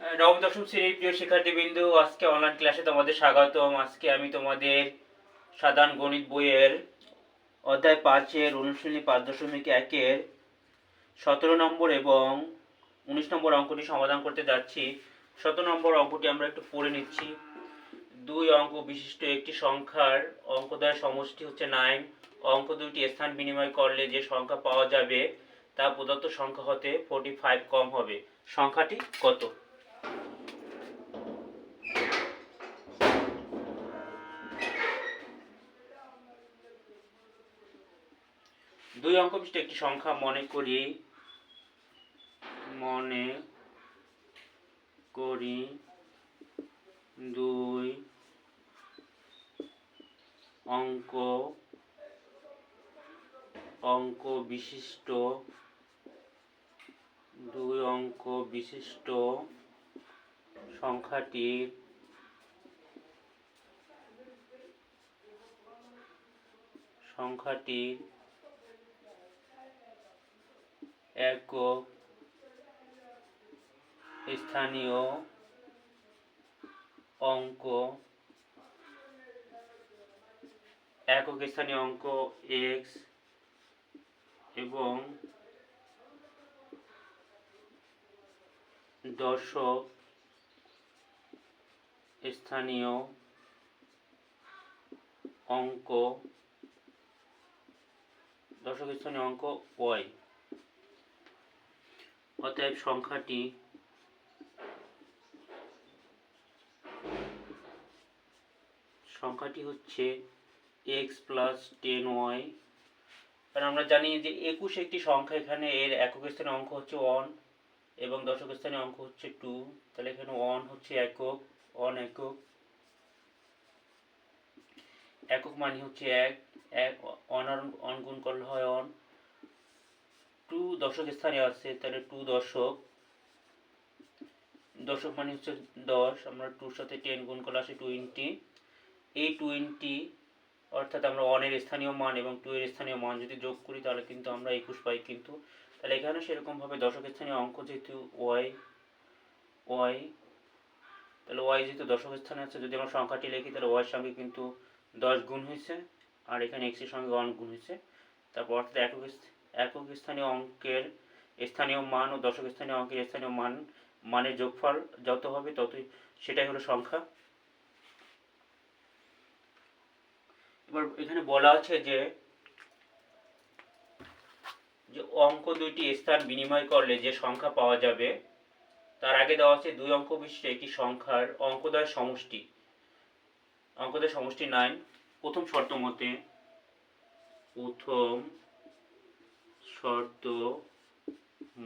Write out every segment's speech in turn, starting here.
নবম দশম শ্রেণির প্রিয় শিক্ষার্থীবৃন্দু, আজকে অনলাইন ক্লাসে তোমাদের স্বাগতম। আজকে আমি তোমাদের সাধারণ গণিত বইয়ের অধ্যায় পাঁচের অনুশীলনী পাঁচ দশমিক একের সতেরো নম্বর এবং উনিশ নম্বর অঙ্কটি সমাধান করতে যাচ্ছি। সতেরো নম্বর অঙ্কটি আমরা একটু পড়ে নিচ্ছি। দুই অঙ্ক বিশিষ্ট একটি সংখ্যার অঙ্কদ্বয় সমষ্টি হচ্ছে নাইন অঙ্ক দুটি স্থান বিনিময় করলে যে সংখ্যা পাওয়া যাবে তা প্রদত্ত সংখ্যা হতে ফোর্টি ফাইভ কম হবে। সংখ্যাটি কত? দুই অঙ্ক বিশিষ্ট একটি সংখ্যা মনে করি মনে করি দুই অঙ্ক অঙ্ক বিশিষ্ট, দুই অঙ্ক বিশিষ্ট সংখ্যাটির সংখ্যাটির একক স্থানীয় অঙ্ক একক স্থানীয় অঙ্ক এক্স এবং দশক স্থানীয় অঙ্ক দশক স্থানীয় অঙ্ক ওয়াই। অতএব সংখ্যাটি সংখ্যাটি হচ্ছে এক্স প্লাস টেন ওয়াই কারণ আমরা জানি যে একুশ একটি সংখ্যা, এখানে এর একক স্থানীয় অঙ্ক হচ্ছে ওয়ান এবং দশক স্থানীয় অঙ্ক হচ্ছে টু তাহলে এখানে ওয়ান হচ্ছে একক। ওয়ান একক। একক মানে হচ্ছে এক এক অন অন করলে হয় অন। টু দশক স্থানে আছে, তাহলে টু দশক। দশক মানে হচ্ছে দশ, আমরা টুর সাথে টেন গুণ করলে আসে টোয়েন্টি এই টোয়েন্টি অর্থাৎ আমরা ওয়ানের স্থানীয় মান এবং টু এর স্থানীয় মান যদি যোগ করি, তাহলে কিন্তু আমরা একুশ পাই কিন্তু। তাহলে এখানে সেরকমভাবে দশক স্থানীয় অঙ্ক যেহেতু ওয়াই ওয়াই তাহলে ওয়াই যেহেতু দশক স্থানে আছে, যদি আমরা সংখ্যাটি লিখি, তাহলে ওয়াইয়ের সঙ্গে কিন্তু দশ গুণ হয়েছে, আর এখানে এক্সের সঙ্গে ওয়ান গুণ হয়েছে। তারপর অর্থাৎ একক একক স্থানীয় অঙ্কের, স্থানীয় মান ও দশক স্থানীয় অঙ্কের স্থানীয় মান, মানের যোগফল যত হবে ততই, সেটাই হলো সংখ্যা। এবার এখানে বলা আছে যে যে অঙ্ক দুইটি স্থান বিনিময় করলে যে সংখ্যা পাওয়া যাবে তার আগে দেওয়া আছে দুই অঙ্ক বিশিষ্ট একটি সংখ্যার অঙ্কদ্বয় সমষ্টি। অঙ্কদ্বয় সমষ্টি নাইন প্রথম শর্ত মতে প্রথম শর্ত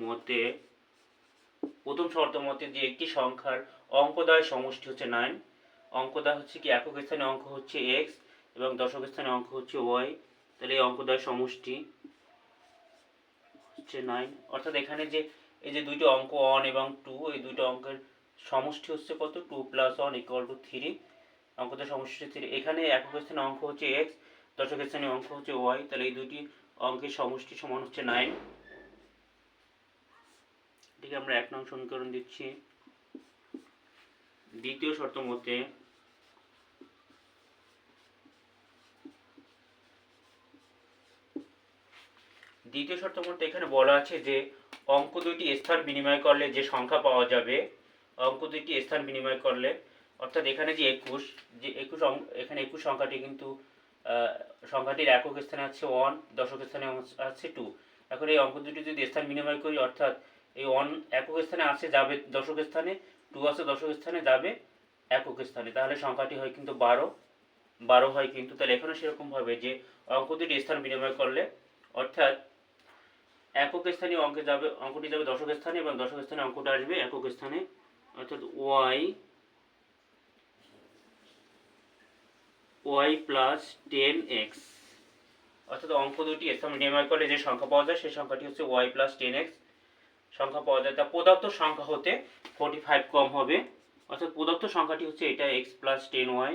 মতে, প্রথম শর্ত মতে যে একটি সংখ্যার অঙ্কদ্বয় সমষ্টি হচ্ছে নাইন অঙ্কদ্বয় হচ্ছে কি একক স্থানে অঙ্ক হচ্ছে এক্স এবং দশক স্থানে অঙ্ক হচ্ছে ওয়াই তাহলে এই অঙ্কদ্বয় সমষ্টি হচ্ছে নাইন অর্থাৎ এখানে যে এই যে দুইটি অঙ্ক ওয়ান এবং টু এই দুইটি অঙ্কের সমষ্টি হচ্ছে কত? Two plus one equal to three অঙ্কদের সমষ্টি হচ্ছে থ্রি এখানে একক স্থানে অঙ্ক হচ্ছে এক্স দশক স্থানে অঙ্ক হচ্ছে ওয়াই তাহলে এই দুইটি অঙ্কের সমষ্টি সমান হচ্ছে নাইন এটিকে আমরা এক নং সমীকরণ দিচ্ছি। দ্বিতীয় শর্ত মতে দ্বিতীয় শর্ত মতে এখানে বলা আছে যে অঙ্ক দুইটি স্থান বিনিময় করলে যে সংখ্যা পাওয়া যাবে, অঙ্ক দুইটি স্থান বিনিময় করলে, অর্থাৎ এখানে যে একুশ যে একুশ এখানে একুশ সংখ্যাটি কিন্তু সংখ্যাটির একক স্থানে আছে ওয়ান দশক স্থানে আছে টু এখন এই অঙ্ক দুটি যদি স্থান বিনিময় করি, অর্থাৎ এই ওয়ান একক স্থানে আছে, যাবে দশক স্থানে টু আছে দশক স্থানে, যাবে একক স্থানে। তাহলে সংখ্যাটি হয় কিন্তু বারো বারো হয় কিন্তু। তাহলে এখানে সেরকমভাবে যে অঙ্ক দুটি স্থান বিনিময় করলে, অর্থাৎ একক স্থানীয় অঙ্কে যাবে, অঙ্কটি যাবে দশক স্থানে এবং দশক স্থানে অঙ্কটা আসবে একক স্থানে অর্থাৎ Y Y plus ten X. অর্থাৎ অঙ্ক দুটি স্থান নির্ণয় করলে যে সংখ্যা পাওয়া যায়, সেই সংখ্যাটি হচ্ছে ওয়াই প্লাস টেন এক্স। সংখ্যা পাওয়া যায়, তা প্রদত্ত সংখ্যা হতে ফোর্টি ফাইভ কম হবে। অর্থাৎ প্রদত্ত সংখ্যাটি হচ্ছে এটা X plus ten Y,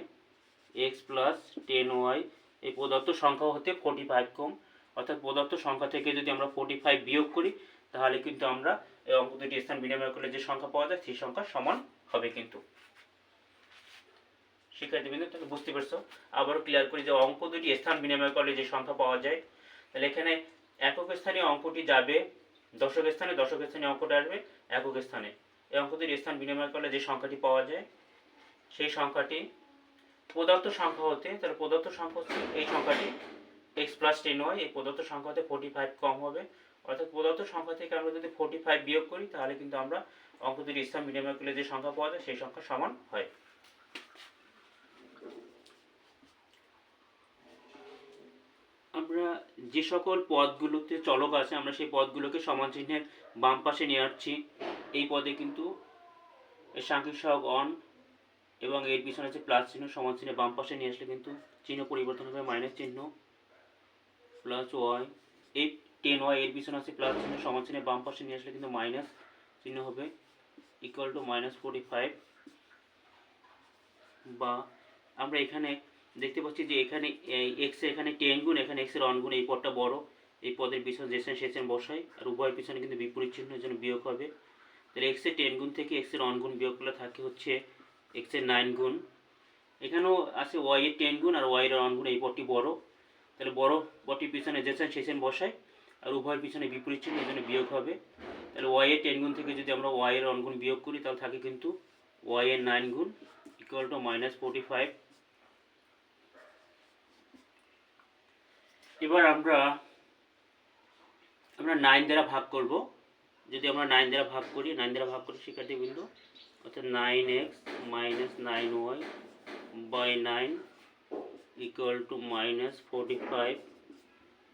X plus ten Y, এই প্রদত্ত সংখ্যা হতে ফোর্টি ফাইভ কম। অর্থাৎ প্রদত্ত সংখ্যা থেকে যদি আমরা ফোর্টি ফাইভ বিয়োগ করি, তাহলে কিন্তু আমরা এই অঙ্ক দুটি স্থান বিনিময় করলে যে সংখ্যা পাওয়া যায়, সেই সংখ্যা সমান হবে কিন্তু। শিক্ষার্থীবৃন্দ তাহলে বুঝতে পারছ? আবারও ক্লিয়ার করি যে অঙ্ক দুটি স্থান বিনিময় করলে যে সংখ্যা পাওয়া যায়, তাহলে এখানে একক স্থানীয় অঙ্কটি যাবে, দশক স্থানে দশক স্থানে অঙ্কটা আসবে একক স্থানে। এই অঙ্ক দুটির স্থান বিনিময় করলে যে সংখ্যাটি পাওয়া যায়, সেই সংখ্যাটি প্রদত্ত সংখ্যা হতে, তাহলে প্রদত্ত সংখ্যা হচ্ছে এই সংখ্যাটি এক্স প্লাস টেন ওয়াই এই প্রদত্ত সংখ্যা হতে ফোর্টি ফাইভ কম হবে। অর্থাৎ প্রদত্ত সংখ্যা থেকে আমরা যদি ফোর্টি ফাইভ বিয়োগ করি, তাহলে কিন্তু আমরা অঙ্ক দুটির স্থান বিনিময় করলে যে সংখ্যা পাওয়া যায়, সেই সংখ্যা সমান হয়। আমরা যে সকল পদগুলোতে চলক আছে, আমরা সেই পদগুলোকে সমান চিহ্নের বাম পাশে নিয়ে আসছি। এই পদে কিন্তু সাংখ্যিক সহগ অন এবং এর পিছনে আছে প্লাস চিহ্ন, সমান চিহ্নে বাম পাশে নিয়ে আসলে কিন্তু চিহ্ন পরিবর্তন হবে মাইনাস চিহ্ন। প্লাস ওয়াই এই টেন ওয়াই এর পিছনে আছে প্লাস চিহ্ন, সমান চিহ্নে বাম পাশে নিয়ে আসলে কিন্তু মাইনাস চিহ্ন হবে equal to minus forty five বা আমরা এখানে দেখতে পাচ্ছি যে এখানে এক্স এখানে টেন গুণ, এখানে এক্সের অন গুণ, এই পদটা বড়, এই পদের পিছনে যেসেন সেসেন বসাই আর উভয়ের পিছনে কিন্তু বিপরীত চিহ্ন এর জন্য বিয়োগ হবে। তাহলে এক্সের টেন গুণ থেকে এক্সের অন গুণ বিয়োগ করলে থাকে হচ্ছে এক্সের নাইন গুণ। এখানেও আছে ওয়াই এর টেন গুণ আর ওয়াই এর অন গুণ, এই পদটি বড়। তাহলে বড় পদটির পিছনে যেসেন সেসেন বসাই, আর উভয়ের পিছনে বিপরীত চিহ্ন জন্য বিয়োগ হবে। তাহলে ওয়াই এর টেন গুণ থেকে যদি আমরা ওয়াই এর অন গুণ বিয়োগ করি, তাহলে থাকে কিন্তু ওয়াই এর নাইন গুণ equal to minus forty five এবার আমরা আমরা নাইন দ্বারা ভাগ করব। যদি আমরা নাইন দ্বারা ভাগ করি নাইন দ্বারা ভাগ করি শিক্ষার্থী বিন্দু অর্থাৎ nine X minus nine Y by nine equal to minus forty five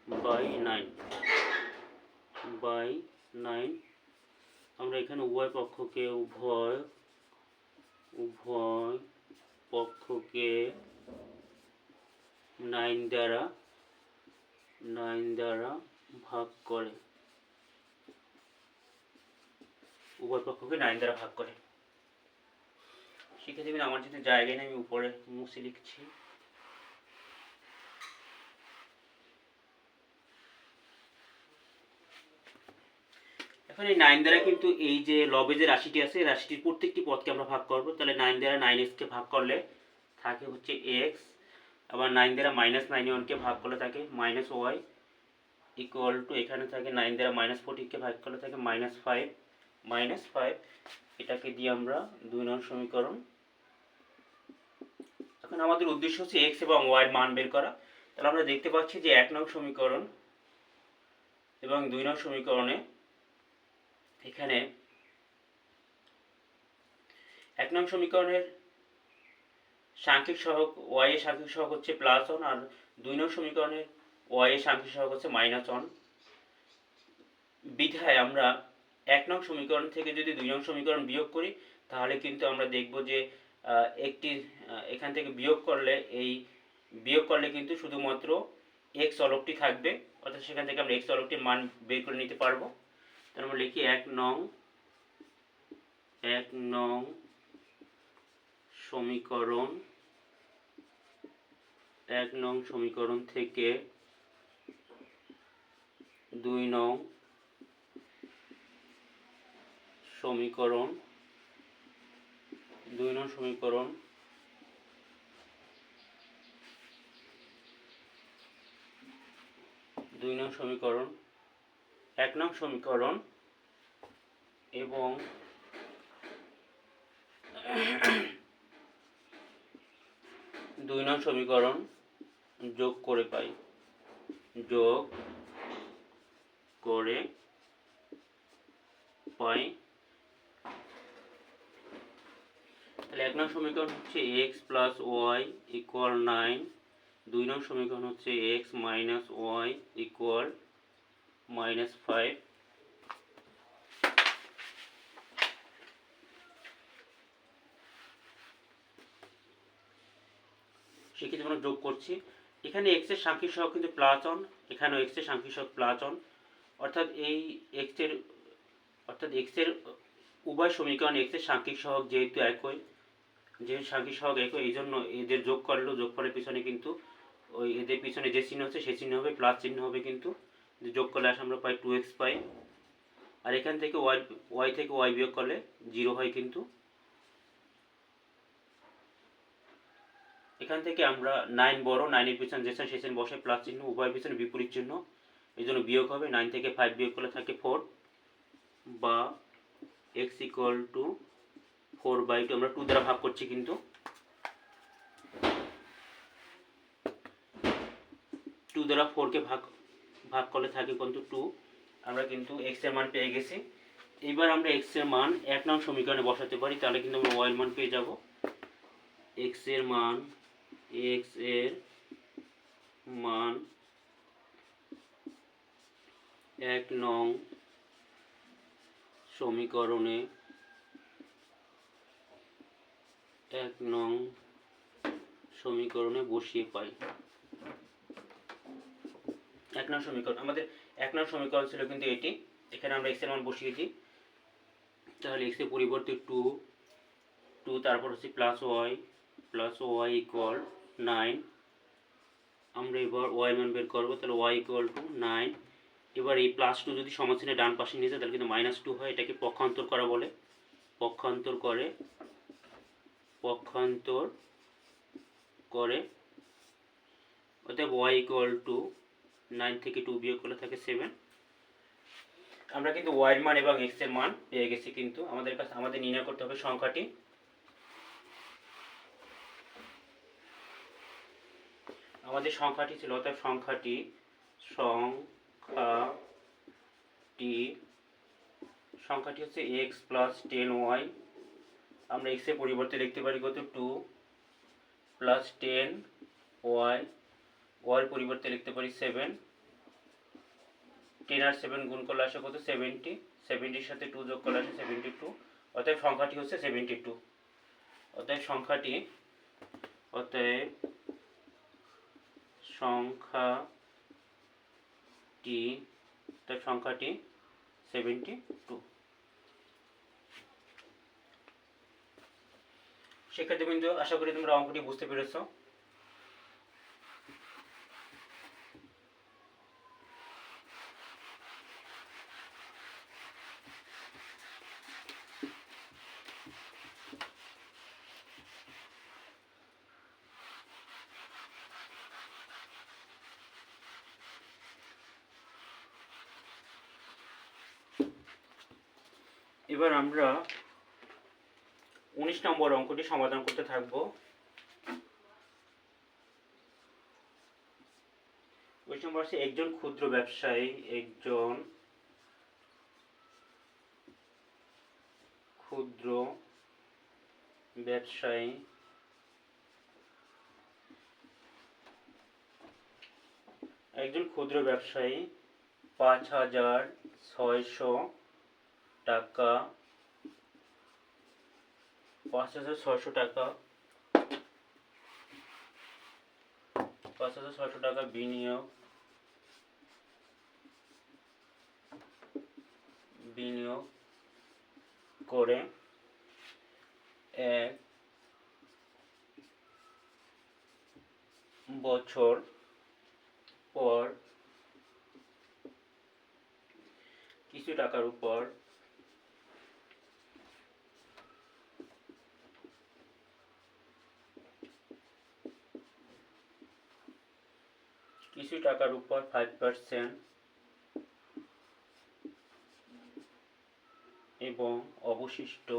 by nine by nine আমরা এখানে উভয় পক্ষকে উভয় উভয় পক্ষকে নাইন দ্বারা নাইন দ্বারা ভাগ করে। উভয় পক্ষকে নাইন দ্বারা ভাগ করে। দেবেন আমার যদি জায়গায় আমি উপরে মুছে লিখছি। এখন এই নাইন দ্বারা কিন্তু এই যে লবে যে রাশিটি আছে, এই রাশিটির প্রত্যেকটি পদকে আমরা ভাগ করব। তাহলে নাইন দ্বারা নাইন এক্সকে ভাগ করলে থাকে হচ্ছে এক্স আবার নাইন দ্বারা মাইনাস নাইন ওয়ানকে ভাগ করলে থাকে মাইনাস ওয়াই ইকুয়াল টু এখানে থাকে নাইন দ্বারা মাইনাস ফোরটিকে ভাগ করলে থাকে মাইনাস ফাইভ মাইনাস ফাইভ এটাকে দিয়ে আমরা দুই নং সমীকরণ। এখন আমাদের উদ্দেশ্য হচ্ছে এক্স এবং ওয়াই মান বের করা। তাহলে আমরা দেখতে পাচ্ছি যে এক নং সমীকরণ এবং দুই নং সমীকরণে এখানে এক নং সমীকরণের সাংখ্যিক সহগ ওয়াই এর সাংখ্যিক সহগ হচ্ছে প্লাস ওয়ান আর দুই নং সমীকরণের ওয়াই এর সাংখ্যিক সহগ হচ্ছে মাইনাস ওয়ান বিধায় আমরা এক নং সমীকরণ থেকে যদি দুই নং সমীকরণ বিয়োগ করি, তাহলে কিন্তু আমরা দেখব যে একটি এখান থেকে বিয়োগ করলে এই বিয়োগ করলে কিন্তু শুধুমাত্র এক্স অলকটি থাকবে, অর্থাৎ সেখান থেকে আমরা এক্স অলকটির মান বের করে নিতে পারব। তাহলে আমরা লিখি এক নং এক নং সমীকরণ, এক নং সমীকরণ থেকে দুই নং সমীকরণ, দুই নং সমীকরণ দুই নং সমীকরণ, এক নং সমীকরণ এবং দুই নং সমীকরণ যোগ করে পাই। যোগ করে পাই। তাহলে এক নং সমীকরণ হচ্ছে X plus Y equal nine দুই নং সমীকরণ হচ্ছে X minus Y equal minus five সেক্ষেত্রে আমরা যোগ করছি। এখানে এক্সের সাংখ্যিক সহগ কিন্তু প্লাস অন এখানেও এক্সের সাংখ্যিক সহগ প্লাস অন অর্থাৎ এই এক্সের, অর্থাৎ এক্সের উভয় সমীকরণ এক্সের সাংখ্যিক সহগ যেহেতু একই, যেহেতু সাংখ্যিক সহগ একই, এই জন্য এদের যোগ করলেও যোগফলের পিছনে কিন্তু ওই এদের পিছনে যে চিহ্ন হচ্ছে সেই চিহ্ন হবে প্লাস চিহ্ন হবে কিন্তু। যোগ করলে আসে আমরা পাই টু এক্স পাই। আর এখান থেকে ওয়াই ওয়াই থেকে ওয়াই বিয়োগ করলে জিরো হয় কিন্তু। এখান থেকে আমরা নাইন বড় নাইনের পিছনে যে সেখানে বসে প্লাস চিহ্ন উভয়ের পিছনে বিপরীত চিহ্ন এই জন্য বিয়োগ হবে নাইন থেকে ফাইভ বিয়োগ করলে থাকে ফোর বা X equal to four by two আমরা টু দ্বারা ভাগ করছি কিন্তু। টু দ্বারা ফোরকে ভাগ ভাগ করলে থাকে কিন্তু টু আমরা কিন্তু এক্সের মান পেয়ে গেছি। এবার আমরা এক্সের মান এক নং সমীকরণে বসাতে পারি, তাহলে কিন্তু আমরা ওয়াই এর মান পেয়ে যাব। এক্সের মান এক্সের মান এক নং সমীকরণে এক নং সমীকরণে বসিয়ে পাই। এক নং সমীকরণ, আমাদের এক নং সমীকরণ ছিল কিন্তু এটি। এখানে আমরা এক্সের মান বসিয়েছি। তাহলে এক্সের পরিবর্তে টু টু তারপর হচ্ছে plus Y plus Y equal nine আমরা এবার ওয়াই মান বের করব, তাহলে ওয়াই ইকুয়াল টু নাইন এবার এই প্লাস টু যদি সমাধানে ডান পাশে নিয়ে যায়, তাহলে কিন্তু মাইনাস টু হয়, এটাকে পক্ষান্তর করা বলে। পক্ষান্তর করে পক্ষান্তর করে, অতএব ওয়াই ইকুয়াল টু নাইন থেকে টু বিয়োগ করলে থাকে সেভেন আমরা কিন্তু ওয়াইয়ের মান এবং এক্সের মান পেয়ে গেছি কিন্তু, আমাদের কাছে, আমাদের নির্ণয় করতে হবে সংখ্যাটি। আমাদের সংখ্যাটি ছিল অর্থাৎ সংখ্যাটি সংখ্যাটি সংখ্যাটি হচ্ছে এক্স প্লাস টেন ওয়াই আমরা এক্সের পরিবর্তে লিখতে পারি কত? টু প্লাস টেন ওয়াই ওয়ার পরিবর্তে লিখতে পারি সেভেন টেন আর সেভেন গুণ করলে আসে কত? সেভেন্টি সেভেন্টির সাথে টু যোগ করলে আসে সেভেন্টি টু অতএব সংখ্যাটি হচ্ছে সেভেন্টি টু অতএব সংখ্যাটি, অতএব সংখ্যাটি তার সংখ্যাটি সেভেন্টি টু শিক্ষার্থীবৃন্দ আশা করি তোমরা অঙ্কটি বুঝতে পেরেছ এবার আমরা উনিশ নম্বর অঙ্কটি সমাধান করতে থাকব। উনিশ নম্বর আছে একজন ক্ষুদ্র ব্যবসায়ী, একজন ক্ষুদ্র ব্যবসায়ী। একজন ক্ষুদ্র ব্যবসায়ী পাঁচ হাজার ছয়শো টাকা পাঁচ হাজার ছয়শো টাকা। পাঁচ হাজার ছয়শো টাকা বিনিয়োগ। বিনিয়োগ করে এক বছর পর কিছু টাকার উপর কিছু টাকার উপর ফাইভ পার্সেন্ট এবং অবশিষ্ট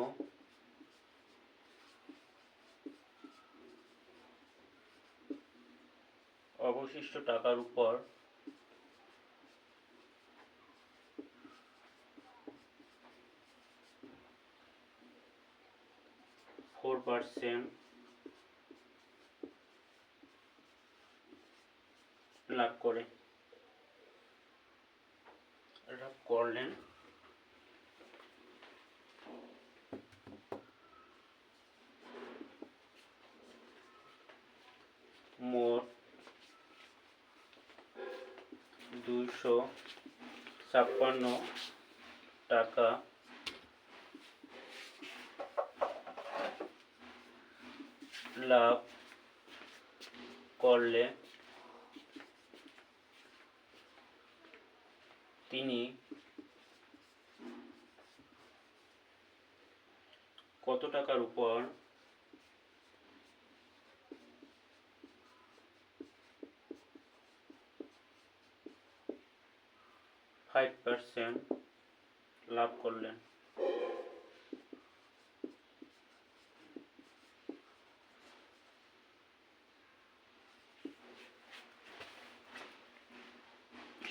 অবশিষ্ট টাকার উপর ফোর পার্সেন্ট লাভ করে লাভ করলেন মোট দুইশো ছাপ্পান্ন টাকা। লাভ করলে তিনি কত টাকার উপর ফাইভ পার্সেন্ট লাভ করলেন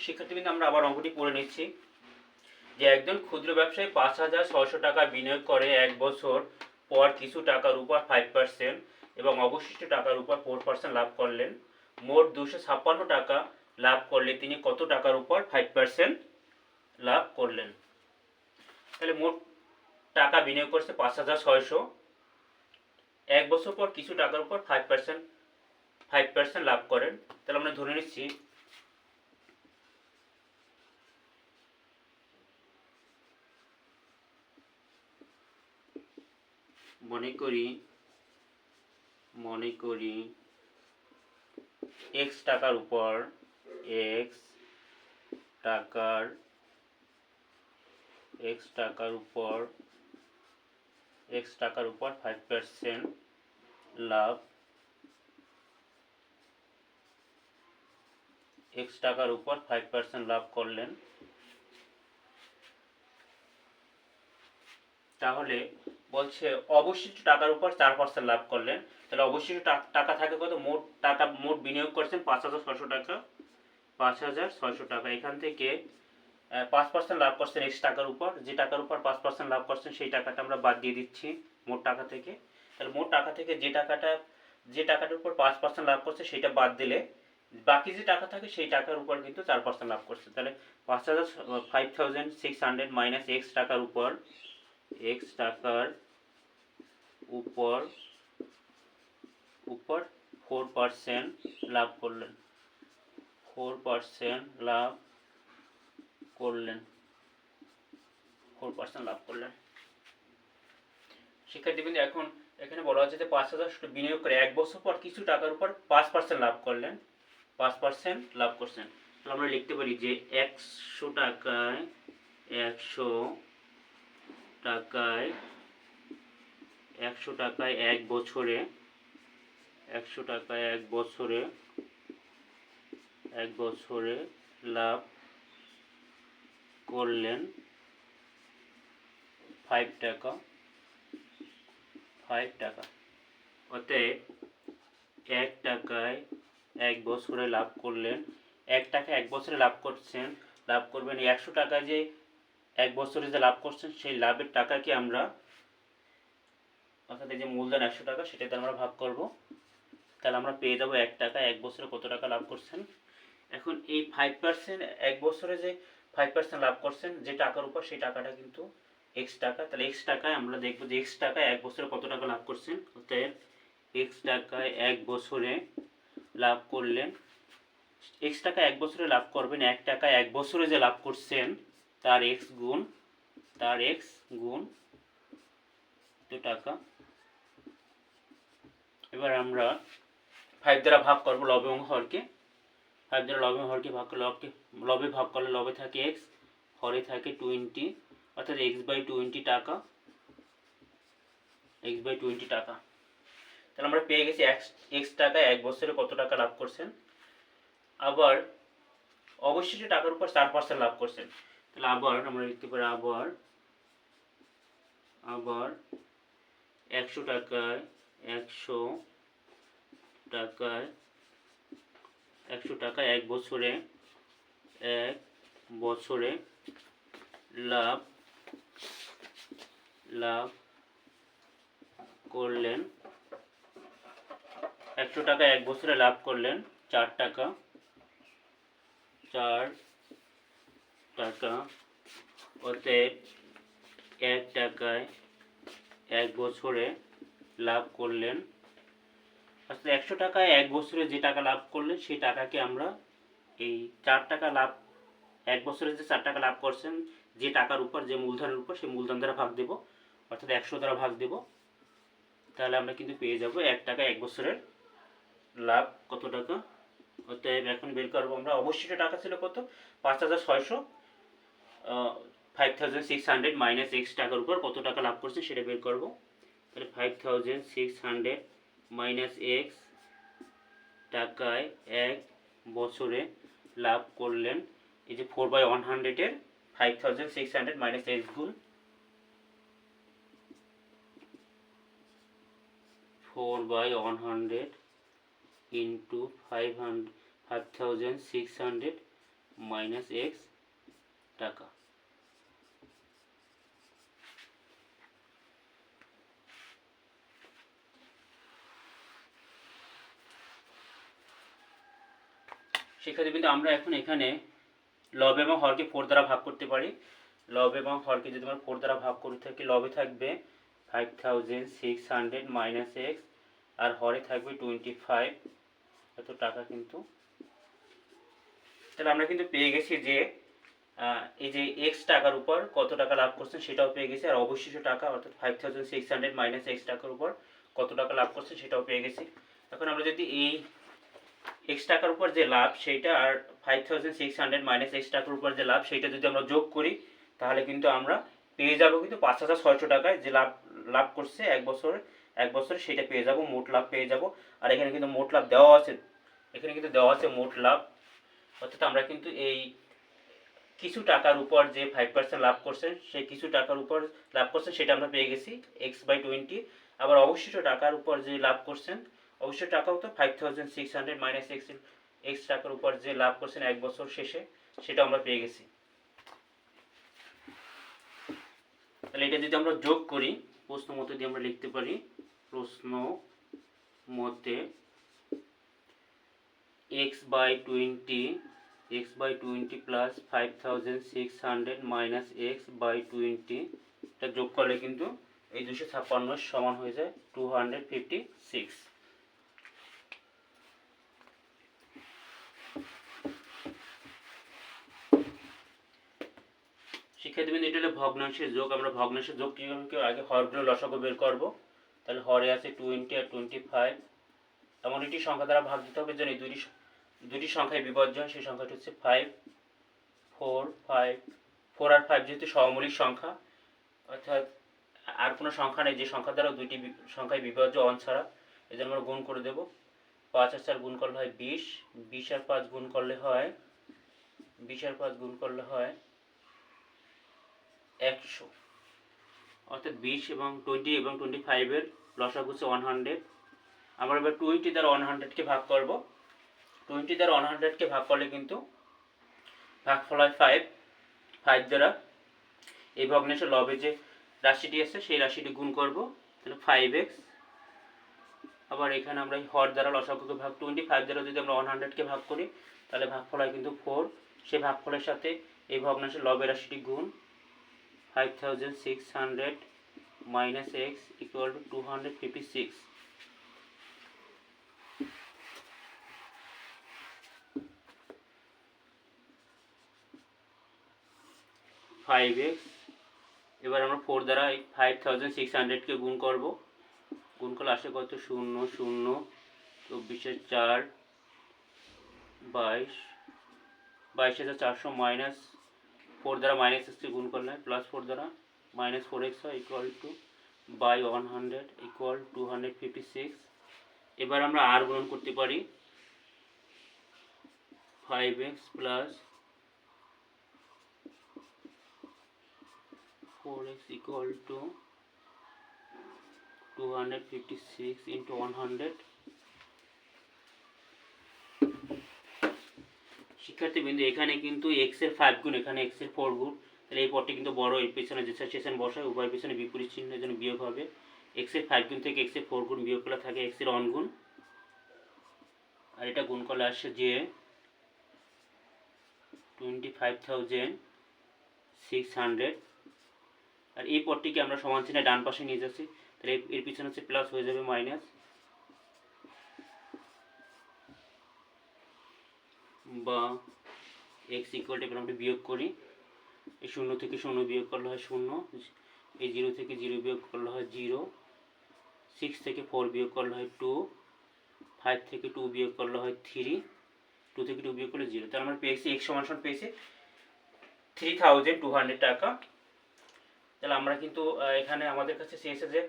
শিক্ষার্থীবৃন্দ, আমরা আবার অঙ্কটি পড়ে নিচ্ছি। যে একজন ক্ষুদ্র ব্যবসায়ী পাঁচ হাজার ছয়শো টাকা বিনিয়োগ করে এক বছর পর কিছু টাকার উপর ফাইভ পার্সেন্ট এবং অবশিষ্ট টাকার উপর ফোর পার্সেন্ট লাভ করলেন। মোট দুশো ছাপ্পান্ন টাকা লাভ করলে তিনি কত টাকার উপর ফাইভ পার্সেন্ট লাভ করলেন? তাহলে মোট টাকা বিনিয়োগ করছে পাঁচ হাজার ছয়শো। এক বছর পর কিছু টাকার উপর ফাইভ পার্সেন্ট ফাইভ পার্সেন্ট লাভ করেন। তাহলে আমরা ধরে নিচ্ছি মনে করি মনে করি এক্স টাকার উপর এক্স টাকার এক্স টাকার উপর এক্স টাকার উপর ফাইভ পার্সেন্ট লাভ এক্স টাকার উপর ফাইভ পার্সেন্ট লাভ করলেন। তাহলে বলছে অবশিষ্ট টাকার উপর চার পার্সেন্ট লাভ করলেন। তাহলে অবশিষ্ট টাকা থাকে কত? মোট টাকা মোট বিনিয়োগ করছেন পাঁচ হাজার ছয়শো টাকা। পাঁচ হাজার ছয়শো টাকা। এখান থেকে পাঁচ পার্সেন্ট লাভ করছেন এক্স টাকার উপর। যে টাকার উপর পাঁচ পার্সেন্ট লাভ করছেন, সেই টাকাটা আমরা বাদ দিয়ে দিচ্ছি মোট টাকা থেকে। তাহলে মোট টাকা থেকে যে টাকাটা যে টাকাটার উপর পাঁচ পার্সেন্ট লাভ করছে সেটা বাদ দিলে বাকি যে টাকা থাকে, সেই টাকার উপর কিন্তু চার পার্সেন্ট লাভ করছে। তাহলে পাঁচ হাজার five thousand six hundred minus X টাকার উপর এক্স টাকার উপর উপর ফোর পার্সেন্ট লাভ করলেন। ফোর পার্সেন্ট লাভ করলেন। ফোর পার্সেন্ট লাভ করলেন। শিক্ষার্থীবৃন্দ এখন এখানে বলা হচ্ছে যে পাঁচ হাজার বিনিয়োগ করে এক বছর পর কিছু টাকার উপর পাঁচ পার্সেন্ট লাভ করলেন। পাঁচ পার্সেন্ট লাভ করছেন। তাহলে আমরা লিখতে পারি যে একশো টাকায় একশো টাকায় একশো টাকায় এক বছরে, একশো টাকায় এক বছরে এক বছরে লাভ করলেন ফাইভ টাকা ফাইভ টাকা। অতএব এক টাকায় এক বছরে লাভ করলেন, এক টাকা এক বছরে লাভ করছেন, লাভ করবেন। একশো টাকা যে এক বছরে যে লাভ করছেন, সেই লাভের টাকাকে আমরা অর্থাৎ এই যে মূলধন একশো টাকা সেটাতে আমরা ভাগ করব। তাহলে আমরা পেয়ে যাব এক টাকা, এক বছরে কত টাকা লাভ করছেন? এখন এই ফাইভ পার্সেন্ট এক বছরে যে ফাইভ পার্সেন্ট লাভ করছেন, যে টাকার উপর সেই টাকাটা কিন্তু এক্স টাকা। তাহলে এক্স টাকায় আমরা দেখব যে এক্স টাকায় এক বছরে কত টাকা লাভ করছেন? অতএব এক্স টাকায় এক বছরে লাভ করলেন। এক্স টাকা এক বছরে লাভ করবেন, এক টাকা এক বছরে যে লাভ করছেন, তার এক্স গুণ, তার এক্স গুণ দু টাকা। এবার আমরা ফাইভ দ্বারা ভাগ করব লব এবং হরকে। ফাইভ দ্বারা লব এবং হরকে ভাগ লবকে, লবে ভাগ করলে লবে থাকে এক্স হরে থাকে টোয়েন্টি অর্থাৎ এক্স বাই টোয়েন্টি টাকা। এক্স বাই টোয়েন্টি টাকা। তাহলে আমরা পেয়ে গেছি এক্স এক্স টাকায় এক বছরে কত টাকা লাভ করছেন? আবার অবশিষ্ট টাকার উপর চার পার্সেন্ট লাভ করছেন। তাহলে আবার আমরা লিখতে পারি আবার আবার একশো টাকায় একশো টাকায় একশো টাকা এক বছরে এক বছরে লাভ লাভ করলেন, একশো টাকা এক বছরে লাভ করলেন চার টাকা চার টাকা। অতএব এক টাকায় এক বছরে লাভ করলেন। অর্থাৎ একশো টাকায় এক বছরে যে টাকা লাভ করলেন, সেই টাকাকে আমরা এই চার টাকা লাভ, এক বছরে যে চার টাকা লাভ করছেন, যে টাকার উপর, যে মূলধনের উপর, সেই মূলধন দ্বারা ভাগ দেব, অর্থাৎ একশো দ্বারা ভাগ দেব। তাহলে আমরা কিন্তু পেয়ে যাব এক টাকা এক বছরের লাভ। কত টাকা? অতএব এখন বের করব আমরা। অবশিষ্ট টাকা ছিল কত? পাঁচ হাজার ছয়শো five thousand six hundred minus X টাকার উপর কত টাকা লাভ করছে সেটা বের করব। তাহলে five thousand six hundred minus X টাকায় এক বছরে লাভ করলেন। এই যে ফোর বাই ওয়ান হান্ড্রেডের five thousand six hundred minus X গুণ four by one hundred into five hundred five thousand six hundred minus X টাকা। শিক্ষার্থীবৃন্দ আমরা এখন এখানে লব এবং হরকে ফোর দ্বারা ভাগ করতে পারি। লব এবং হরকে যদি আমরা ফোর দ্বারা ভাগ করে থাকি লবে থাকবে five thousand six hundred minus X আর হরে থাকবে টোয়েন্টি ফাইভ এত টাকা কিন্তু। তাহলে আমরা কিন্তু পেয়ে গেছি যে এই যে এক্স টাকার উপর কত টাকা লাভ করছেন সেটাও পেয়ে গেছি। আর অবশিষ্ট টাকা, অর্থাৎ five thousand six hundred minus X টাকার উপর কত টাকা লাভ করছেন সেটাও পেয়ে গেছি। এখন আমরা যদি এই এক্স টাকার উপর যে লাভ, সেইটা আর five thousand six hundred minus X টাকার উপর যে লাভ, সেইটা যদি আমরা যোগ করি, তাহলে কিন্তু আমরা পেয়ে যাব কিন্তু পাঁচ হাজার ছয়শো টাকায় যে লাভ লাভ করছে এক বছরে এক বছরে সেটা পেয়ে যাব, মোট লাভ পেয়ে যাব। আর এখানে কিন্তু মোট লাভ দেওয়া আছে, এখানে কিন্তু দেওয়া আছে মোট লাভ। অর্থাৎ আমরা কিন্তু এই কিছু টাকার উপর যে ফাইভ পার্সেন্ট লাভ করছেন সেই কিছু টাকার উপর লাভ করছেন সেটা আমরা পেয়ে গেছি এক্স বাই টোয়েন্টি আবার অবশিষ্ট টাকার উপর যে লাভ করছেন অবশ্যই টাকাও তো five thousand six hundred minus X X টাকার উপর যে লাভ করছেন এক বছর শেষে সেটা আমরা পেয়ে গেছি। তাহলে এটা যদি আমরা যোগ করি, প্রশ্ন মতে দিয়ে আমরা লিখতে পারি, প্রশ্ন মতে X by twenty X by twenty plus five thousand six hundred minus X by twenty এটা যোগ করলে কিন্তু এই দুশো ছাপ্পান্ন সমান হয়ে যায় টু হান্ড্রেড ফিফটি সিক্স শিক্ষার্থীবৃন্দ এটা হলো ভগ্নাংশের যোগ। আমরা ভগ্নাংশের যোগ কীভাবে আগে হরগুলো লসাগু বের করব। তাহলে হরে আছে টোয়েন্টি আর টোয়েন্টি ফাইভ এমন একটি সংখ্যা দ্বারা ভাগ দিতে হবে, যেন এই দুটি দুটি সংখ্যায় বিভাজ্য হয় সেই সংখ্যাটি হচ্ছে ফাইভ ফোর ফাইভ ফোর আর ফাইভ যেহেতু সমমূলিক সংখ্যা, অর্থাৎ আর কোনো সংখ্যা নেই, যে সংখ্যা দ্বারা দুইটি বি- সংখ্যায় বিভাজ্য অন ছাড়া। জন্য আমরা গুণ করে দেব। পাঁচ আর চার গুণ করলে হয় বিশ। বিশ আর পাঁচ গুণ করলে হয় বিশ আর পাঁচ গুণ করলে হয় একশো। অর্থাৎ বিশ এবং টোয়েন্টি এবং টোয়েন্টি ফাইভের লসাগু হচ্ছে ওয়ান হান্ড্রেড আমরা এবার টোয়েন্টি দ্বারা ওয়ান হান্ড্রেডকে ভাগ করব। টোয়েন্টি দ্বারা ওয়ান হান্ড্রেডকে ভাগ করলে কিন্তু ভাগফল হয় ফাইভ ফাইভ দ্বারা এই ভগ্নাংশের লবে যে রাশিটি আছে, সেই রাশিটি গুণ করব। তাহলে ফাইভ এক্স আবার এখানে আমরা এই হর দ্বারা লসাগুকে ভাগ টোয়েন্টি ফাইভ দ্বারা যদি আমরা ওয়ান হান্ড্রেডকে ভাগ করি, তাহলে ভাগফল হয় কিন্তু ফোর সেই ভাগফলের সাথে এই ভগ্নাংশের লবের রাশিটি গুণ five thousand six hundred minus X equal to two hundred fifty six five X এবার আমরা ফোর দ্বারা এই ফাইভ থাউজেন্ড সিক্স হান্ড্রেডকে গুণ করব। গুণ করলে আসে কত? শূন্য শূন্য, চব্বিশের চার, বাইশ বাইশ হাজার চারশো মাইনাস ফোর দ্বারা মাইনাস এক্সকে গুণ করলে প্লাস ফোর দ্বারা মাইনাস ফোর এক্স হয় equal to by one hundred equal to hundred fifty six এবার আমরা আর গুণন করতে পারি five X plus four X equal to two hundred fifty six into one hundred শিক্ষার্থীবৃন্দ, এখানে কিন্তু এক্সের ফাইভ গুণ, এখানে এক্সের ফোর গুণ। তাহলে এই পদটি কিন্তু বড়, এর পিছনে যে সেশন বসায়, উভয়ের পিছনে বিপরীত চিহ্নের জন্য বিয়োগ হবে। এক্সের ফাইভ গুণ থেকে এক্সের ফোর গুণ বিয়োগ করলে থাকে এক্সের অন গুণ। আর এটা গুণ করলে আসছে যে twenty five thousand six hundred আর এই পদটিকে আমরা সমান চিহ্নে ডান পাশে নিয়ে যাচ্ছি। তাহলে এর পিছনে হচ্ছে প্লাস হয়ে যাবে মাইনাস বা এক্স ইকুয়াল টু আমরা বিয়োগ করি। এই শূন্য থেকে শূন্য বিয়োগ করলে হয় শূন্য। এই জিরো থেকে জিরো বিয়োগ করলে হয় জিরো সিক্স থেকে ফোর বিয়োগ করলে হয় টু ফাইভ থেকে টু বিয়োগ করলে হয় থ্রি টু থেকে টু বিয়োগ করলে জিরো তাহলে আমরা পেয়েছি এক্স সমান সমান পেয়েছি থ্রি থাউজেন্ড টু হান্ড্রেড টাকা। তাহলে আমরা কিন্তু এখানে আমাদের কাছে চেয়েছে যে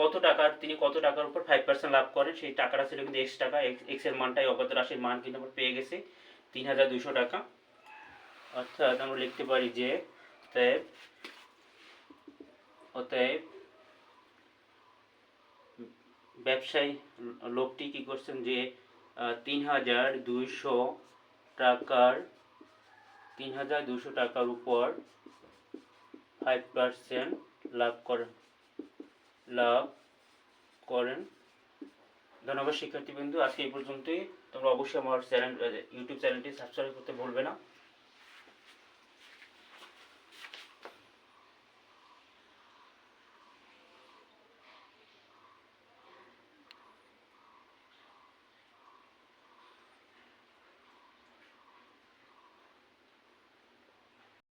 কত টাকার তিনি কত টাকার উপর ফাইভ পার্সেন্ট লাভ করেন, সেই টাকাটা ছিল কিন্তু এক্স টাকা। এক্সের মানটাই অগত রাশির মান কিন্তু আমরা পেয়ে গেছি। তিন হাজার দুশো টাকা। অর্থাৎ আমরা লিখতে পারি যে, অতএব অতএব, ব্যবসায়ী লোকটি কি করছেন যে তিন হাজার দুইশো টাকার, তিন হাজার দুশো টাকার উপর ফাইভ পার্সেন্ট লাভ করেন। লাভ করেন। ধন্যবাদ শিক্ষার্থীবৃন্দু, আজকে এই পর্যন্তই। তোমরা অবশ্যই আমার চ্যানেল ইউটিউব চ্যানেলটি সাবস্ক্রাইব করতে ভুলবে না।